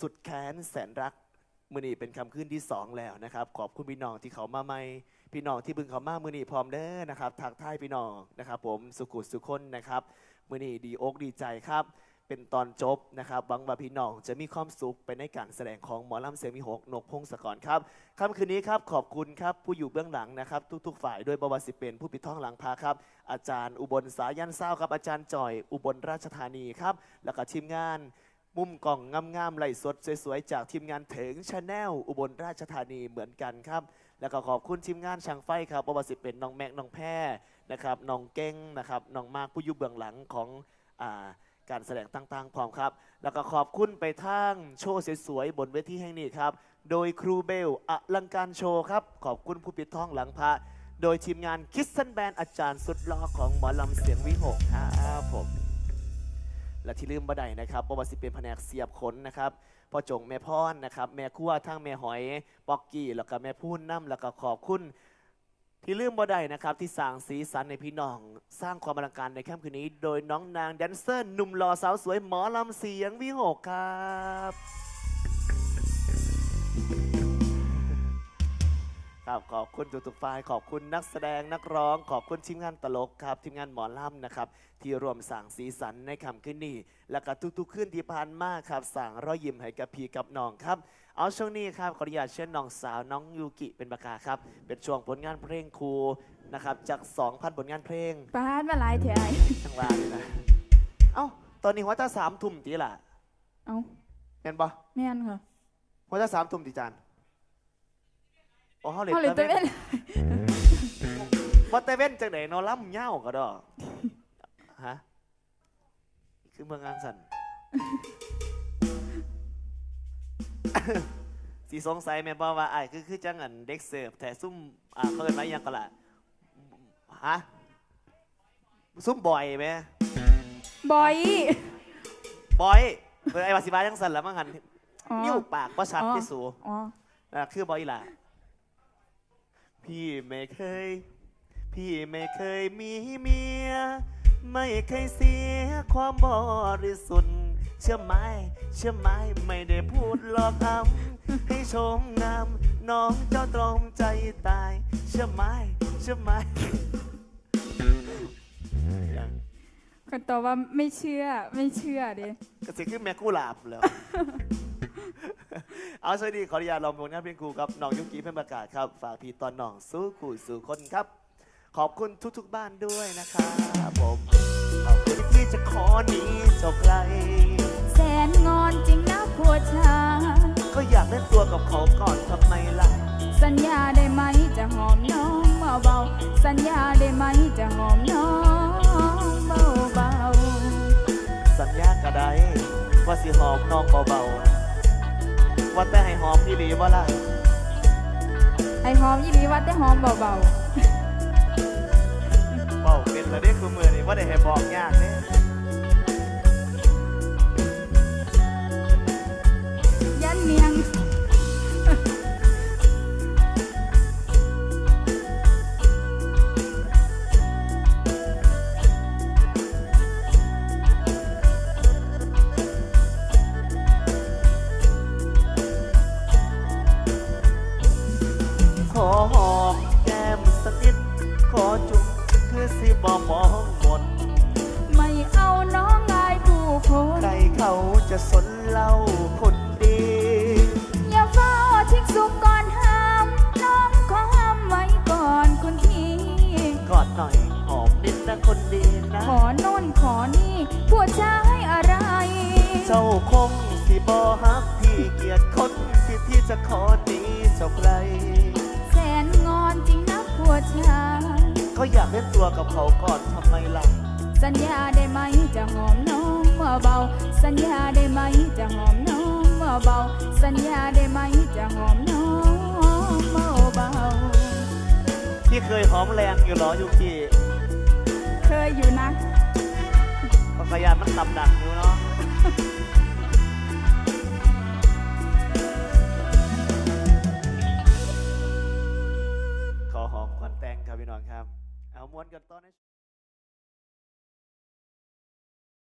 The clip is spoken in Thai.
สุดแค้นแสนรักมือนี้เป็นคำขึ้นที่สองแล้วนะครับ ขอบคุณพี่น้องที่เขามาใหม่พี่น้องที่บึงเขามามือนี้พร้อมเด้อนะครับทักทายพี่น้องนะครับ ผมสุขุสุคนนะครับมือนี้ดีอกดีใจครับ เป็นตอนจบนะครับหวังว่าพี่น้องจะมีความสุขไปในการแสดงของหมอลำเสียงมีหกนกพงศกรครับค่ำคืนนี้ครับขอบคุณครับผู้อยู่เบื้องหลังนะครับ ทุก ๆ ฝ่ายด้วยบวสิเป็นผู้ปิดท้องหลังพาครับ อาจารย์อุบลสายันเศร้าครับอาจารย์จ่อยอุบลราชธานีครับแล้วก็ทีมงาน มุมกล่องงามๆไหลสดสวยๆ จากทีมงานเถิงชาแนลอุบลราชธานีเหมือนกันครับ แล้วก็ขอบคุณทีมงานช่างไฟครับบวรสิเป็นน้องแม็กน้องแพรนะครับน้องเก้งนะครับน้องมากผู้อยู่เบื้องหลังของอ่าการแสดงต่างๆพร้อมครับ แล้วก็ขอบคุณไปทางโชว์สวยๆบนเวทีแห่งนี้ครับ โดยครูเบลอลังการโชว์ครับ ขอบคุณผู้ปิดท้องหลังพระโดยทีมงานคิสซันแบนอาจารย์สุดหล่อของหมอลำเสียงวิหกครับผม และที่ลืมบ่ได้นะครับประวัติเป็นแผนกเสียบขนนะครับพ่อจงแม่พรนนะครับ แม่ครัวทั้งแม่หอยปอกกี้แล้วก็แม่พูนน้ำแล้วก็ขอบคุณที่ลืมบ่ได้นะครับ ที่สร้างสีสันในพี่น้อง สร้างความอลังการในค่ำคืนนี้ โดยน้องนางแดนเซอร์หนุ่มหล่อสาวสวยหมอลำเสียงวิหกครับ ครับขอบคุณทุกๆฝ่ายขอบคุณนักแสดงนักร้อง ขอบคุณทีมงานตลกครับทีมงานหมอลำนะครับที่รวมสั่งสีสันในคำขึ้นนี้ และก็ทุกๆขึ้นที่ผ่านมาครับสั่งรอยยิ้มให้กับพี่กับน้องครับ เอาช่วงนี้ครับขออนุญาตเชิญน้องสาวน้องยูกิเป็นประกาครับ เป็นช่วงผลงานเพลงครูนะครับจาก 2,000 ผลงานเพลงปาดมาหลายเถอะไอ้ทั้งวานเลยนะเอ้าตอนนี้หัวตาสามทุ่มตีล่ะเอ้าเห็นปะแม่นค่ะหัวตาสามทุ่มตีจาน โอ้เขาเลยเอาเลยตะตัวเว้เว้นนว่าแต่เว้นจากไหนเนอล่ำเง่าก็ดอฮะคือเมืองอังสันสีสงสัยแม่บอกว่าไอ้ายคือคือจังอันเด็กเสิร์ฟแต่ซุ่มอ่าเขาเอินมาอหยังก็ละฮะซุ่มบ่อยไหมบอยบอยเออไอ้วาสิบาจังสันแล้วมั้งหันอ๋อนิ้วปากประชัดอ๋อที่สูอ๋ออะคือบอยล่ะ พี่ไม่เคย พี่ไม่เคยมีเมีย ไม่เคยเสียความบริสุทธิ์เชื่อไหมเชื่อไหมไม่ได้พูดหลอกอ้ำให้ชมงาม น้องเจ้าตรอมใจตาย เชื่อไหมเชื่อไหมยังคนตอบว่าไม่เชื่อไม่เชื่อเด้ก็สิคือแม่กู้หลาบเลย เอาสวัสดีขออนุญาตลองผลงานเพลงครูครับน้องยุกิเพื่อนประกาศครับ ฝากพี่ตอนน้องสู้ขู่สู่คนครับ ขอบคุณทุกๆบ้านด้วยนะครับผมขอบคุณที่จะขอหนีเจ้าไกลแสนงอนจริงนะผัวชายก็อยากเล่นตัวกับเขาก่อนทำไมล่ะ สัญญาได้ไหมจะหอมน้องเบาๆสัญญาได้ไหมจะหอมน้องเบาสัญญากระไดว่าสิหอมน้องเบาๆ ว่าแต่ให้หอมพี่หลีว่าล่ะๆไอ้หอมยี่หลีว่าแต่หอมเบาเบาเป็นระเด็กคือมือนี่ว่าได้ให้บอกยากเนี่ จุ๊บคือสิบอมองหมด ไม่เอาน้องอายผู้คนใครเขาจะสนเล่าคนดี อย่าเฝ้าทิ้งสุกก่อนห้าม น้องขอห้ามไว้ก่อนคุณพี่กอดหน่อยหอมนิดนะคนดีนะ ขอโน่นขอนี่ผู้ชายอะไร เจ้าคงสิบอฮักพี่เกลียดคนที่ที่จะขอหนีเจ้าไกล ก็อยากเล่นตัวกับเขาก่อนทำไมล่ะ สัญญาได้ไหมจะหอมน้องเบาๆสัญญาได้ไหมจะหอมน้องเบาๆสัญญาได้ไหมจะหอมน้องเบา พี่เคยหอมแรงอยู่เหรอยูกิๆเคยอยู่นะก็ขยันมันตับดักอยู่เนาะ ขอห